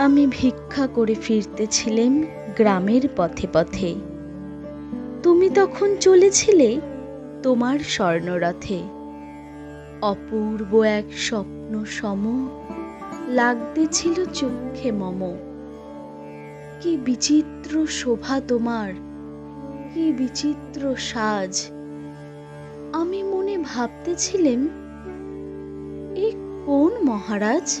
আমি ভিক্ষা করে ফিরতেছিলেম গ্রামের পথে পথে। তুমি তখন চলেছিলে তোমার স্বর্ণরথে। অপূর্ব এক স্বপ্ন সম লাগতেছিল চক্ষে মম। কি বিচিত্র শোভা তোমার, কি বিচিত্র সাজ। আমি মনে ভাবতেছিলেম, এ কোন মহারাজ?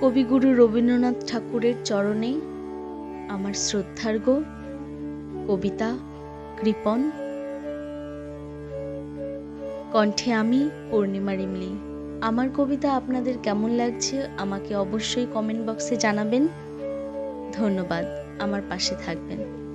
কবিগুরু রবীন্দ্রনাথ ঠাকুরের চরণে আমার শ্রদ্ধার্ঘ কবিতা কৃপন। কণ্ঠে আমি পূর্ণিমা রিমলি। আমার কবিতা আপনাদের কেমন লাগছে আমাকে অবশ্যই কমেন্ট বক্সে জানাবেন। ধন্যবাদ। আমার পাশে থাকবেন।